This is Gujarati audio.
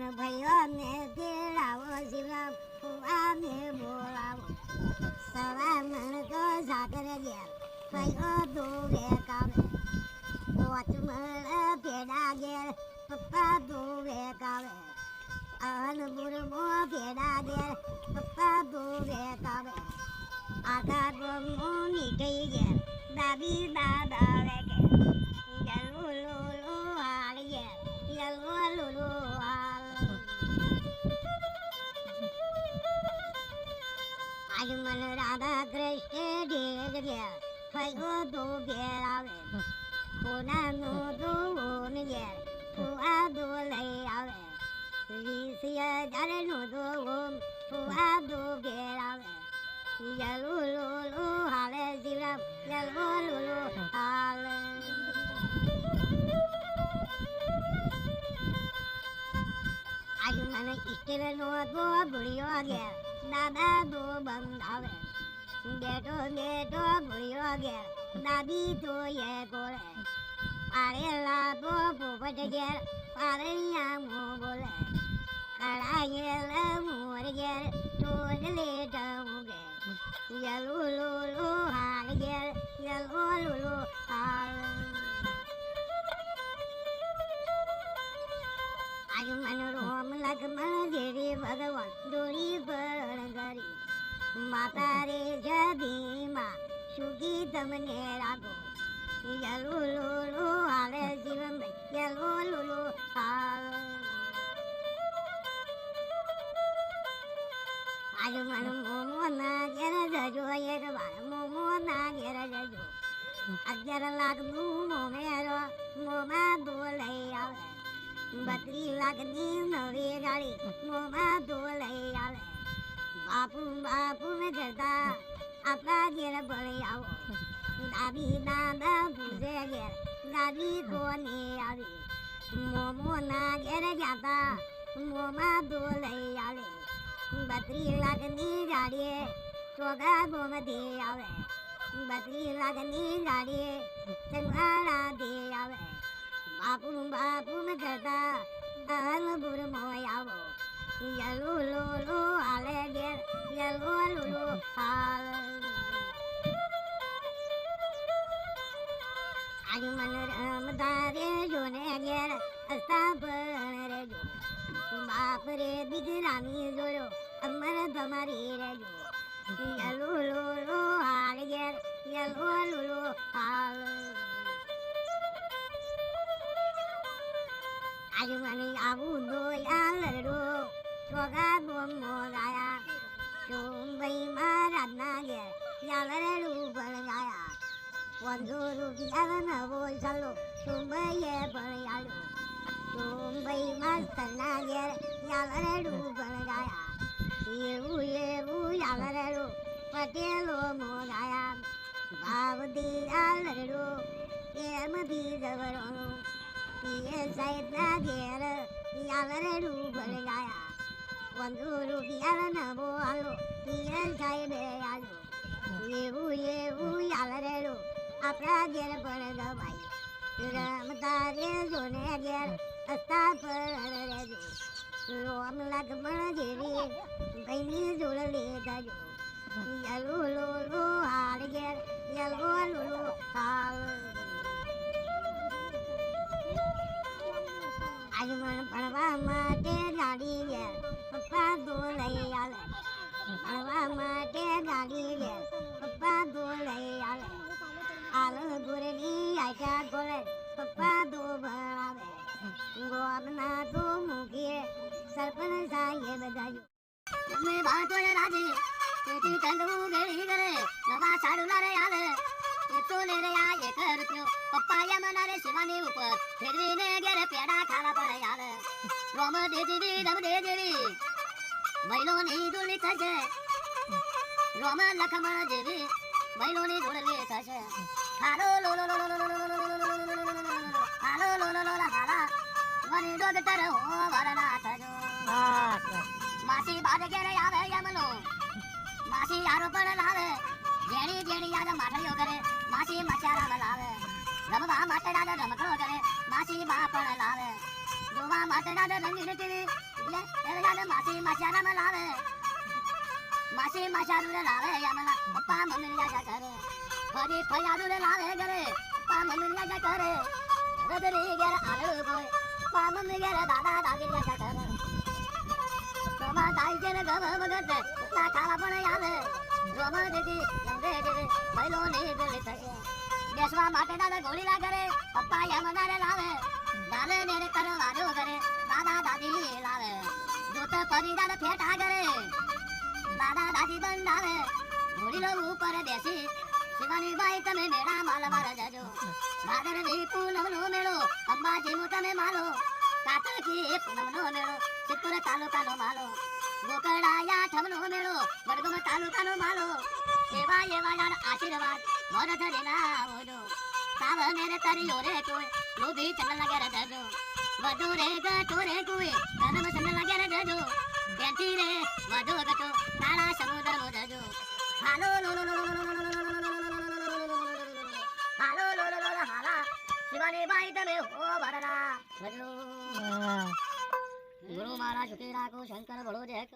ભયો ને પીડાવો જીવડા ફુવા ને બોલાવો. સવા મણ તો સાગર ગયા ભયો દોવે કાવે પોચ મણ પેડા ગેર પપ્પા દોવે કાવે અન મુરમો પેડા ગેર પપ્પા દોવે કાવે આખા ગમો નીકળી ગયા દાદી, દાદા રાધા કૃષ્ણ ઢેર ઘેર ફૈગો દો ઘેર આવે. કોનાનો દો ઓન ઘેર ફુવા દો લઈ આવે. વીસ હજારનો દો ઓમ ફુવા દો ઘેર આવે. યલો લો લો હાલે, શિવરામ યલો લો લો હાલે. આજે મને સ્ટીલનો દો ભૂલ્યો ઘેર દાદા બંધ બંધાવે બેટો બેટો ભૂલ્યો ગયા. દાદી તો એ ગોળે પારેલા તો પોપટ ઘેર પારણિયા મો બોલે. કળાયેલ મોર ઘેર ટોજ લેટ ઉગે યલો લો લો હાલ માતા રે જધીમાં સુખી તમને રાખો યલો લોલો આવે જીવન યલો લોલો આવે. આજ મોમો ના ઘેર જજો એક વાર મોમો ના ઘેર જજો. અગિયાર લાખનું મોમેરો મોમાં દો લઈ આવે. બત્રી લાખની નવી ગાડી, મોમાં દો લઈ આવે. બાપુ બાપુ ને કરતા આપણા ઘેર ભળી આવો. દાદી દાદા પૂછે ઘેર દાદી કોની આવી. મોમો ના ઘેર જાતા, મોમાં દો લઈ આવે. બત્રી લાખની ગાડીએ ચોગા ગોમતી આવે. બત્રી લાખની ગાડીએ ચંગાળા દે આવે. બાપુ બાપુ ને કરતા અનપુર મોય આવો. યલો લો લો હાલે ઘેર રમતા રેજો ને અમર તમારી રેજો યલો લો લો હાલ ઘેર, યલો લો લો હાલ. આજ મને આવું દોયા લડો, ચોગા બોમો ગાયા. వందూరు విజాన ఓల్సలు తుంబయ్యే బణయాలు తుంబై మస్తన్న గేర యాలరెడు బణగాయ ఏవు ఏవు యాలరెడు పటేలో మోగాయ బావది యాలరెడు ఏమ బీజవరను ఏ సైద్న గేర యాలరెడు బణగాయ వందూరు విజాన ఓలు ఏ సైబేయాలు ఏవు ఏవు యాలరెడు આપણા ઘેર પણ ગવાય રમતા રેજો ને ઘેર હસતા પર રેજો રોમ લખમણ જેવી ભાઈની જોડ લેતાજો યલો હાલ ઘેર, યલો માટે ગાડી ઘેર, પપ્પા દો લઈ આવે ભણવા માટે ગાડી ઘેર પપ્પા દો ભણાવે ગોપના તો સરપંચ સાહેબ બધાજો અમે બાળકોને રાજી, તેથી કંદવું ગેડી કરે નવા સાડુલા રે આવે. એકસો લે રે આ એક રૂપિયો. પપ્પા યમના રે શિવાની ઉપર ફેરવીને ઘેર પેડા ખાવા આવે. રોમ દેજીવી રમ દેજીવી મહિલોની દુલી થશે રોમ લખમણ જેવી મહિલોની દુલી થશે હાલો લો લો લો લો લો હાલો લો લો લો હાલા મને દોધ તર હો વરનાથ જો માસી બાદ ઘેરે આવે યમલો માસી યારો પણ લાવે જેણી જેણી યાદ માઠીઓ કરે માસી મચારામ લાવે રમવા માટે દાદા રમકડો કરે માસી બા પણ લાવે જોવા માટે દાદા રંગીન ટીવી એટલે એને દાદા માસી મચારામ લાવે માસી મચારું લાવે યમલા, પપ્પા મમ્મી દાદા કરે. ફરી રે લાવે ઘરે. પપ્પા મમ્મી જા કરે. રદરી ઘેર આલુ બોય પપ્પા મમ્મી ઘેર દાદા દાદી જા કરે. રોમા દાઈ જેને ગમ મગત ના ખાવા પણ આવે રોમા દીદી લંગે દેવે ભૈલો ની ગોળી થશે બેસવા માટે દાદા ગોળી ના કરે પપ્પા યમના રે લાવે. દાલે ને કરવાનો ઘરે. દાદા દાદી લાવે. જોત પરી દાદા ફેટા કરે દાદા દાદી બંધાવે. ઘોડી લો ઉપર બેસી શિવાની બાઈ તમે મેળા માલ મારા જાજો ભાદર ની પૂનમ નો મેળો અંબાજી નું તમે માલો કાતકી પૂનમ નો મેળો સિદ્ધપુર તાલુકા નો માલો ગોકર્ણાયા ઠમ નો મેળો વડગમ તાલુકા નો માલો એવા એવા યાર આશીર્વાદ મોર ધરી ના ઓજો સાવ મેરે તારી ઓરે કોઈ લોભી ચલ લાગે રે જજો વધુ રે ગટો રે કોઈ તનમ સન લાગે રે જજો ત્યાંથી રે વધુ ગટો તારા સમુદ્ર મો જજો હાલો લો લો લો ગુરુ મહારાજ ઉકેરા કો શંકર ભળો દેહ